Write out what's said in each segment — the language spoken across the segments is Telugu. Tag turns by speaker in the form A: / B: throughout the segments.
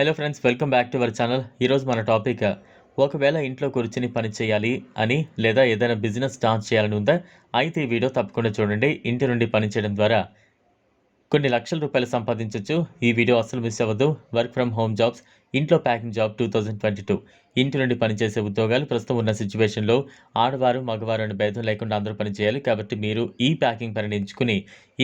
A: Hello friends welcome back to our channel ఈరోజు మన టాపిక్ ఒకవేళ ఇంట్లో కూర్చుని పని చేయాలి అని లేదా ఏదైనా బిజినెస్ స్టార్ట్ చేయాలని ఉందా అయితే ఈ వీడియో తప్పకుండా చూడండి. ఇంటి నుండి పని చేయడం ద్వారా కొన్ని లక్షల రూపాయలు సంపాదించవచ్చు ఈ వీడియో అసలు మిస్ అవ్వద్దు. వర్క్ ఫ్రమ్ హోమ్ జాబ్స్ ఇంట్లో packing job two thousand twenty two ఇంటి నుండి పనిచేసే ఉద్యోగాలు ప్రస్తుతం ఉన్న సిచ్యువేషన్లో ఆడవారు మగవారు అనే భేదం లేకుండా అందరూ పని చేయాలి కాబట్టి మీరు ఈ ప్యాకింగ్ పనిని ఎంచుకుని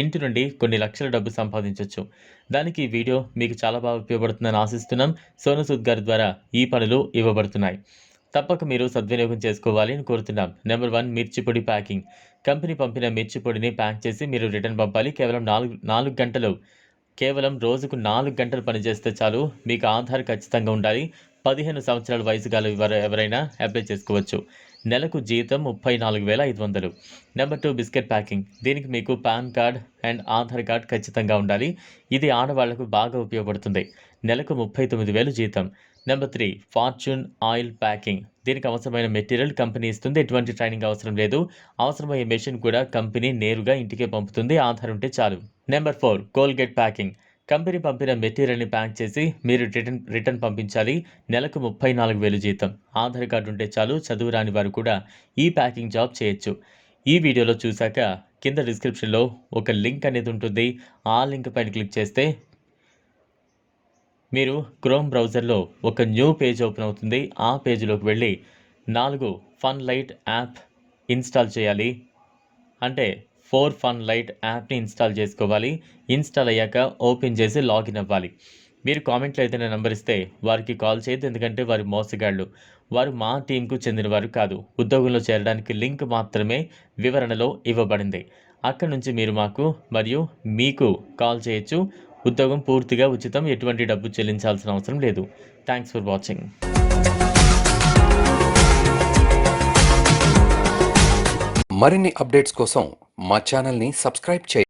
A: ఇంటి నుండి కొన్ని లక్షల డబ్బు సంపాదించవచ్చు దానికి ఈ వీడియో మీకు చాలా బాగా ఉపయోగపడుతుందని ఆశిస్తున్నాం. సోనసూద్ గారి ద్వారా ఈ పనులు ఇవ్వబడుతున్నాయి. తప్పక మీరు సద్వినియోగం చేసుకోవాలి అని కోరుతున్నాం. నెంబర్ వన్ మిర్చి పొడి ప్యాకింగ్ కంపెనీ పంపిన మిర్చి పొడిని ప్యాక్ చేసి మీరు రిటర్న్ పంపాలి. కేవలం నాలుగు నాలుగు గంటలు. కేవలం రోజుకు నాలుగు గంటలు పనిచేస్తే చాలు. మీకు ఆధార్ ఖచ్చితంగా ఉండాలి. పదిహేను సంవత్సరాల వయసు గల ఎవరు- ఎవరైనా అప్లై చేసుకోవచ్చు. నెలకు జీతం ముప్పై నాలుగు వేల ఐదు వందలు. నెంబర్ టూ బిస్కెట్ ప్యాకింగ్ దీనికి మీకు PAN card and Aadhaar card ఖచ్చితంగా ఉండాలి. ఇది ఆడవాళ్ళకు బాగా ఉపయోగపడుతుంది. నెలకు ముప్పై తొమ్మిది వేలు జీతం. Number three fortune oil packing దీనికి అవసరమైన మెటీరియల్ కంపెనీ ఇస్తుంది. ఎటువంటి ట్రైనింగ్ అవసరం లేదు. అవసరమయ్యే మెషిన్ కూడా కంపెనీ నేరుగా ఇంటికే పంపుతుంది. ఆధార్ ఉంటే చాలు. Number four Colgate packing company పంపిన మెటీరియల్ని ప్యాక్ చేసి మీరు రిటర్న్ రిటర్న్ పంపించాలి. నెలకు ముప్పై నాలుగు వేలు జీతం. ఆధార్ కార్డు ఉంటే చాలు. చదువు రాని వారు కూడా ఈ ప్యాకింగ్ జాబ్ చేయొచ్చు. ఈ వీడియోలో చూశాక కింద డిస్క్రిప్షన్లో ఒక లింక్ అనేది ఉంటుంది. ఆ లింక్ పైన క్లిక్ చేస్తే మీరు క్రోమ్ బ్రౌజర్లో ఒక న్యూ పేజ్ ఓపెన్ అవుతుంది. ఆ పేజ్లోకి వెళ్ళి నాలుగు ఫన్ లైట్ యాప్ ఇన్స్టాల్ చేయాలి. అంటే ఫోర్ ఫన్ లైట్ యాప్ని ఇన్స్టాల్ చేసుకోవాలి. ఇన్స్టాల్ అయ్యాక ఓపెన్ చేసి లాగిన్ అవ్వాలి. మీరు కామెంట్లో ఏదైనా నెంబర్ ఇస్తే వారికి కాల్ చేయొద్దు. ఎందుకంటే వారు మోసగాళ్ళు. వారు మా టీంకు చెందినవారు కాదు. ఉద్యోగంలో చేరడానికి లింక్ మాత్రమే వివరణలో ఇవ్వబడింది. అక్కడ నుంచి మీరు మాకు మరియు మీకు కాల్ చేయొచ్చు. ఉద్యోగం పూర్తిగా ఉచితం ఎటువంటి డబ్బు చెల్లించాల్సిన అవసరం లేదు. థ్యాంక్స్ ఫర్ వాచింగ్
B: మరిన్ని అప్డేట్స్ కోసం మా ఛానల్ని సబ్స్క్రైబ్ చేయండి